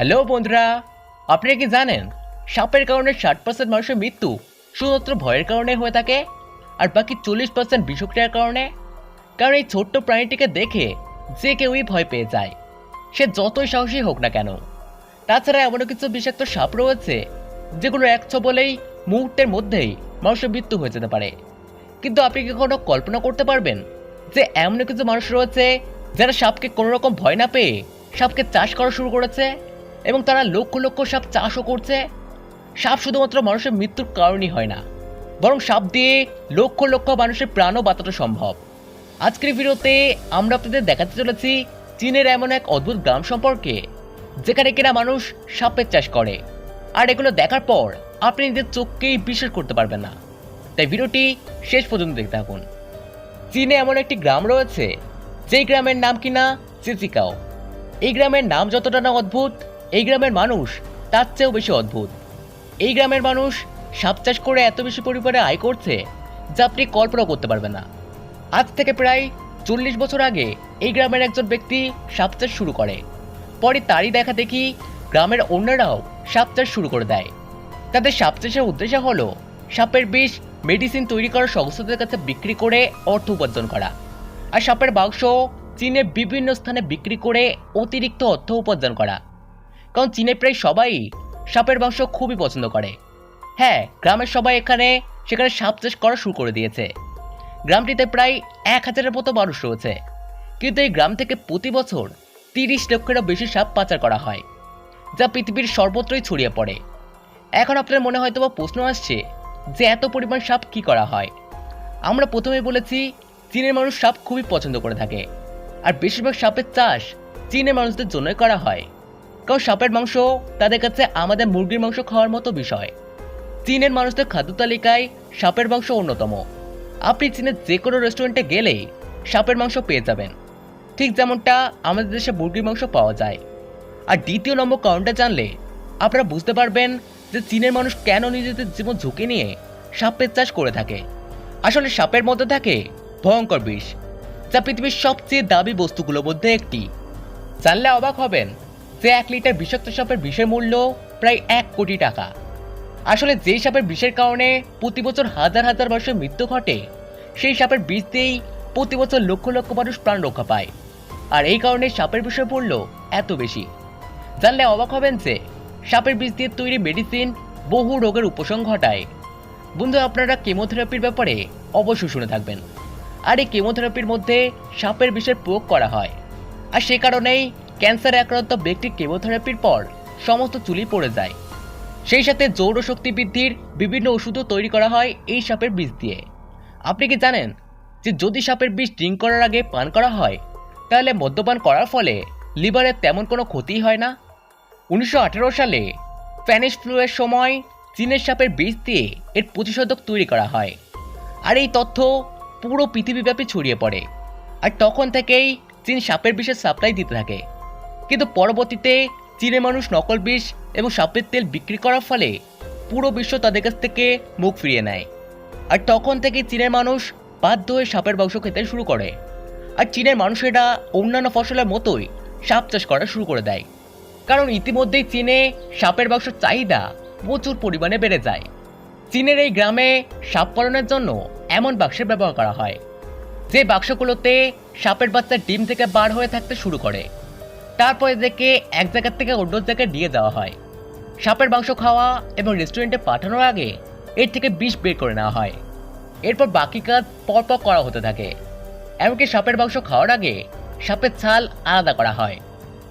Hello বন্ধুরা আপনারা কি জানেন, সাপের কারণে ষাট পার্সেন্ট মানুষের মৃত্যু শুধুমাত্র ভয়ের কারণে হয়ে থাকে আর বাকি চল্লিশ পার্সেন্ট বিষক্রিয়ার কারণে? কারণ এই ছোট্ট প্রাণীটিকে দেখে যে কেউই ভয় পেয়ে যায়, সে যতই সাহসী হোক না কেন। তাছাড়া এমনও কিছু বিষাক্ত সাপ রয়েছে, যেগুলো এক বলেই মুহূর্তের মধ্যেই মানুষের মৃত্যু হয়ে যেতে পারে। কিন্তু আপনি কি কখনো কল্পনা করতে পারবেন যে এমন কিছু মানুষ রয়েছে, যারা সাপকে কোনো রকম ভয় না পেয়ে সাপকে চাষ করা শুরু করেছে? এবং তারা লক্ষ লক্ষ সাপ চাষও করছে। সাপ শুধুমাত্র মানুষের মৃত্যুর কারণই হয় না, বরং সাপ দিয়ে লক্ষ লক্ষ মানুষের প্রাণও বাঁচানো সম্ভব। আজকের ভিডিওতে আমরা আপনাদের দেখাতে চলেছি চীনের এমন এক অদ্ভুত গ্রাম সম্পর্কে, যেখানে কিনা মানুষ সাপের চাষ করে। আর এগুলো দেখার পর আপনি নিজের চোখকেই বিশ্বাস করতে পারবেন না। তাই ভিডিওটি শেষ পর্যন্ত দেখতে থাকুন। চীনে এমন একটি গ্রাম রয়েছে, যেই গ্রামের নাম কিনা চিচিকাও। এই গ্রামের নাম যতটা না অদ্ভুত এই গ্রামের মানুষ তার চেয়েও বেশি অদ্ভুত। এই গ্রামের মানুষ সাপ চাষ করে এত বেশি পরিমাণে আয় করছে যা আপনি কল্পনা করতে পারবেন না। আজ থেকে প্রায় চল্লিশ বছর আগে এই গ্রামের একজন ব্যক্তি সাপ চাষ শুরু করে। পরে তারই দেখা দেখি গ্রামের অন্যরাও সাপ চাষ শুরু করে দেয়। তাদের সাপ চাষের উদ্দেশ্য হলো সাপের বিষ মেডিসিন তৈরি করার সংস্থাদের কাছে বিক্রি করে অর্থ উপার্জন করা। আর সাপের বাক্স চীনের বিভিন্ন স্থানে বিক্রি করে অতিরিক্ত অর্থ উপার্জন করা। কারণ চীনে প্রায় সবাই সাপের মাংস খুবই পছন্দ করে। হ্যাঁ গ্রামের সবাই এখানে, সেখানে সাপ চাষ করা শুরু করে দিয়েছে। গ্রামটিতে প্রায় এক হাজারের মতো মানুষ রয়েছে। কিন্তু এই গ্রাম থেকে প্রতি বছর তিরিশ লক্ষেরও বেশি সাপ পাচার করা হয়, যা পৃথিবীর সর্বত্রই ছড়িয়ে পড়ে। এখন আপনার মনে হয়তো বা প্রশ্ন আসছে যে এত পরিমাণ সাপ কি করা হয়? আমরা প্রথমে বলেছি, চীনের মানুষ সাপ খুবই পছন্দ করে থাকে। আর বেশিরভাগ সাপের চাষ চীনের মানুষদের জন্যই করা হয়। কারণ সাপের মাংস, তাদের কাছে আমাদের মুরগির মাংস খাওয়ার মতো বিষয়। চীনের মানুষদের খাদ্য তালিকায় সাপের মাংস অন্যতম। আপনি চীনের যে কোনো রেস্টুরেন্টে গেলেই সাপের মাংস পেয়ে যাবেন। ঠিক যেমনটা আমাদের দেশে মুরগির মাংস পাওয়া যায়। আর দ্বিতীয় নম্বর কারণটা জানলে আপনারা বুঝতে পারবেন যে চীনের মানুষ কেন নিজেদের জীবন ঝুঁকি নিয়ে সাপের চাষ করে থাকে। আসলে সাপের মধ্যে থাকে ভয়ঙ্কর বিষ, যা পৃথিবীর সবচেয়ে দাবি বস্তুগুলোর মধ্যে একটি। জানলে অবাক হবেন যে এক লিটার বিষাক্ত সাপের বিষের মূল্য প্রায় এক কোটি টাকা। আসলে যেই সাপের বিষের কারণে প্রতি বছর হাজার হাজার মানুষের মৃত্যু ঘটে, সেই সাপের বিষ দিয়েই প্রতি বছর লক্ষ লক্ষ মানুষ প্রাণ রক্ষা পায়। আর এই কারণে সাপের বিষের মূল্য এত বেশি। জানলে অবাক হবেন যে, সাপের বিষ দিয়ে তৈরি মেডিসিন বহু রোগের উপশম ঘটায়। বন্ধু, আপনারা কেমোথেরাপির ব্যাপারে অবশ্যই শুনে থাকবেন। আর এই কেমোথেরাপির মধ্যে সাপের বিষের প্রয়োগ করা হয়। আর সে কারণেই ক্যান্সারে আক্রান্ত ব্যক্তির কেমোথেরাপির পর সমস্ত চুলি পড়ে যায়। সেই সাথে জৌর শক্তি বৃদ্ধির বিভিন্ন ওষুধও তৈরি করা হয় এই সাপের বিষ দিয়ে। আপনি কি জানেন যে যদি সাপের বিষ ড্রিঙ্ক করার আগে পান করা হয়, তাহলে মদ্যপান করার ফলে লিভারের তেমন কোনো ক্ষতি হয় না? উনিশশো আঠেরো সালে স্প্যানিশ ফ্লুয়ের সময় চীনের সাপের বিষ দিয়ে এর প্রতিষেধক তৈরি করা হয়। আর এই তথ্য পুরো পৃথিবীব্যাপী ছড়িয়ে পড়ে। আর তখন থেকেই চীন সাপের বিষের সাপ্লাই দিতে থাকে। কিন্তু পরবর্তীতে চীনের মানুষ নকল বিষ এবং সাপের তেল বিক্রি করার ফলে পুরো বিশ্ব তাদের কাছ থেকে মুখ ফিরিয়ে নেয়। আর তখন থেকে চীনের মানুষ বাধ্য হয়ে সাপের মাংস খেতে শুরু করে। আর চীনের মানুষেরা অন্যান্য ফসলের মতোই সাপ চাষ করা শুরু করে দেয়। কারণ ইতিমধ্যেই চীনে সাপের মাংসের চাহিদা প্রচুর পরিমাণে বেড়ে যায়। চীনের এই গ্রামে সাপ পালনের জন্য এমন বাক্সের ব্যবহার করা হয়, যে বাক্সগুলোতে সাপের বাচ্চা ডিম থেকে বার হয়ে থাকতে শুরু করে। তারপর এদেরকে এক জায়গা থেকে অন্য জায়গায় নিয়ে যাওয়া হয়। সাপের মাংস খাওয়া এবং রেস্টুরেন্টে পাঠানোর আগে এর থেকে বিষ বের করে নেওয়া হয়। এরপর বাকি কাজ পরপর করা হতে থাকে। এমনকি সাপের মাংস খাওয়ার আগে সাপের ছাল আলাদা করা হয়।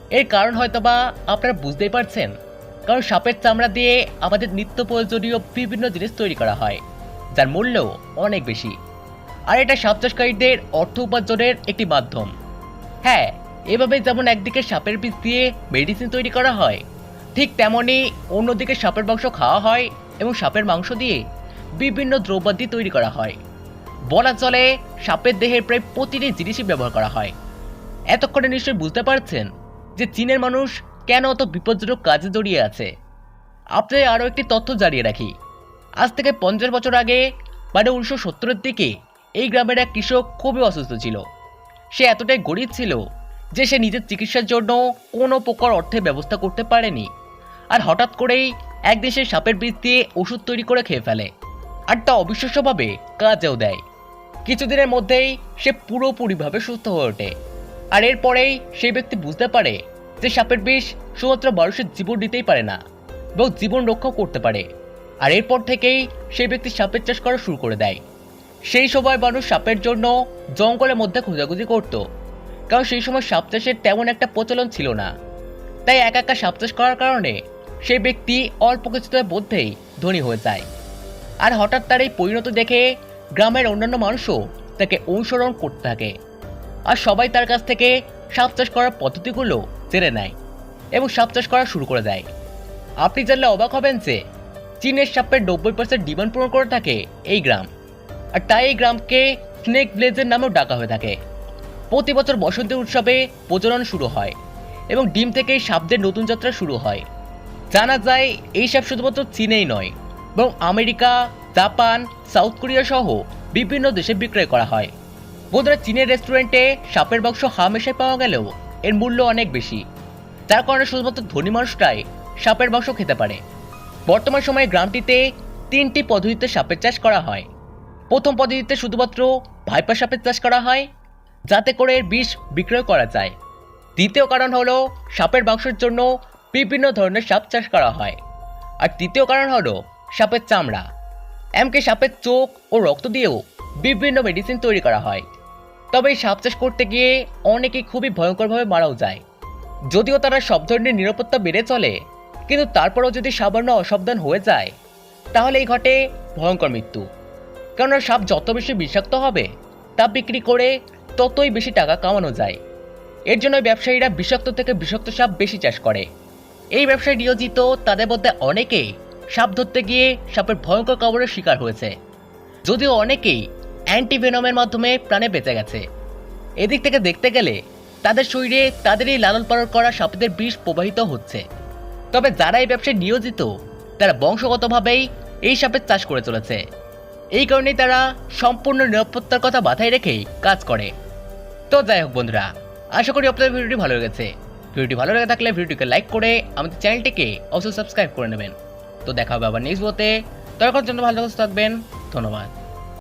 এর কারণ হয়তোবা আপনারা বুঝতেই পারছেন। কারণ সাপের চামড়া দিয়ে আমাদের নিত্য প্রয়োজনীয় বিভিন্ন জিনিস তৈরি করা হয়, যার মূল্য অনেক বেশি। আর এটা সাপ চাষকারীদের অর্থ উপার্জনের একটি মাধ্যম। হ্যাঁ এভাবে যেমন একদিকে সাপের বীজ দিয়ে মেডিসিন তৈরি করা হয়, ঠিক তেমনই অন্যদিকে সাপের মাংস খাওয়া হয় এবং সাপের মাংস দিয়ে বিভিন্ন দ্রব্যাদি তৈরি করা হয়। বলা চলে সাপের দেহের প্রায় প্রতিটি জিনিসই ব্যবহার করা হয়। এতক্ষণে নিশ্চয়ই বুঝতে পারছেন যে চীনের মানুষ কেন অত বিপজ্জনক কাজে জড়িয়ে আছে। আপনাদের আরও একটি তথ্য জানিয়ে রাখি। আজ থেকে পঞ্চাশ বছর আগে মানে উনিশশো সত্তরের দিকে এই গ্রামের এক কৃষক খুবই অসুস্থ ছিল। সে এতটাই গরিব ছিল যে সে নিজের চিকিৎসার জন্য কোনো প্রকার অর্থের ব্যবস্থা করতে পারেনি। আর হঠাৎ করেই এক দেশের সাপের বীজ দিয়ে ওষুধ তৈরি করে খেয়ে ফেলে। আর তা অবিশ্বাস্যভাবে কাজেও দেয়। কিছুদিনের মধ্যেই সে পুরোপুরিভাবে সুস্থ হয়ে ওঠে। আর এরপরেই সেই ব্যক্তি বুঝতে পারে যে সাপের বিষ শুধুমাত্র মানুষের জীবন দিতেই পারে না এবং জীবন রক্ষাও করতে পারে। আর এরপর থেকেই সেই ব্যক্তি সাপের চাষ করা শুরু করে দেয়। সেই সময় মানুষ সাপের জন্য জঙ্গলের মধ্যে খোঁজাখুঁজি করত। কারণ সেই সময় সাপ চাষের তেমন একটা প্রচলন ছিল না। তাই একা একা সাপ চাষ করার কারণে সেই ব্যক্তি অল্প কিছুদের মধ্যেই ধনী হয়ে যায়। আর হঠাৎ তার এই পরিণতি দেখে গ্রামের অন্যান্য মানুষও তাকে অনুসরণ করতে থাকে। আর সবাই তার কাছ থেকে সাপ চাষ করার পদ্ধতিগুলো জেনে নেয় এবং সাপ চাষ করা শুরু করে দেয়। আপনি জানলে অবাক হবেন যে চীনের সাপের নব্বই পার্সেন্ট ডিমান্ড পূরণ করে থাকে এই গ্রাম। আর তাই এই গ্রামকে স্নেক ভিলেজের নামেও ডাকা হয়ে থাকে। প্রতি বছর বসন্ত উৎসবে প্রজনন শুরু হয় এবং ডিম থেকেই সাপদের নতুন যাত্রা শুরু হয়। জানা যায়, এই সাপ শুধুমাত্র চীনেই নয় এবং আমেরিকা, জাপান, সাউথ কোরিয়া সহ বিভিন্ন দেশে বিক্রয় করা হয়। বন্ধুরা, চীনের রেস্টুরেন্টে সাপের বাক্স হামেশাই পাওয়া গেলেও এর মূল্য অনেক বেশি। তার কারণে শুধুমাত্র ধনী মানুষটাই সাপের বাক্স খেতে পারে। বর্তমান সময়ে গ্রামটিতে তিনটি পদ্ধতিতে সাপের চাষ করা হয়। প্রথম পদ্ধতিতে শুধুমাত্র ভাইপার সাপের চাষ করা হয় যাতে করে এর বিষ বিক্রয় করা যায়। দ্বিতীয় কারণ হলো, সাপের মাংসের জন্য বিভিন্ন ধরনের সাপ চাষ করা হয়। আর তৃতীয় কারণ হলো, সাপের চামড়া। এমনকি সাপের চোখ ও রক্ত দিয়েও বিভিন্ন মেডিসিন তৈরি করা হয়। তবে এই সাপ চাষ করতে গিয়ে অনেকেই খুবই ভয়ঙ্করভাবে মারাও যায়। যদিও তারা সব ধরনের নিরাপত্তা বেড়ে চলে, কিন্তু তারপরেও যদি সামান্য অসাবধান হয়ে যায়, তাহলে এই ঘটে ভয়ঙ্কর মৃত্যু। কেননা সাপ যত বেশি বিষাক্ত হবে, তা বিক্রি করে ততই বেশি টাকা কামানো যায়। এর জন্য ব্যবসায়ীরা বিষাক্ত থেকে বিষাক্ত সাপ বেশি চাষ করে। এই ব্যবসায় নিয়োজিত তাদের মধ্যে অনেকেই সাপ ধরতে গিয়ে সাপের ভয়ঙ্কর কামড়ের শিকার হয়েছে। যদিও অনেকেই অ্যান্টিভেনমের মাধ্যমে প্রাণে বেঁচে গেছে। এদিক থেকে দেখতে গেলে তাদের শরীরে তাদেরই লালন পালন করা সাপদের বিষ প্রবাহিত হচ্ছে। তবে যারা এই ব্যবসায় নিয়োজিত, তারা বংশগতভাবেই এই সাপের চাষ করে চলেছে। এই কারণেই তারা সম্পূর্ণ নিরাপত্তার কথা মাথায় রেখেই কাজ করে। তো যাই হোক বন্ধুরা, আশা করি আপনাদের ভিডিওটি ভালো লেগেছে। ভিডিওটি ভালো লেগে থাকলে ভিডিওটিকে লাইক করে আমাদের চ্যানেলটিকে অবশ্যই সাবস্ক্রাইব করে নেবেন। তো দেখা হবে আবার নেক্সট বোতে তখন জন্য ভালো থাকবেন, ধন্যবাদ।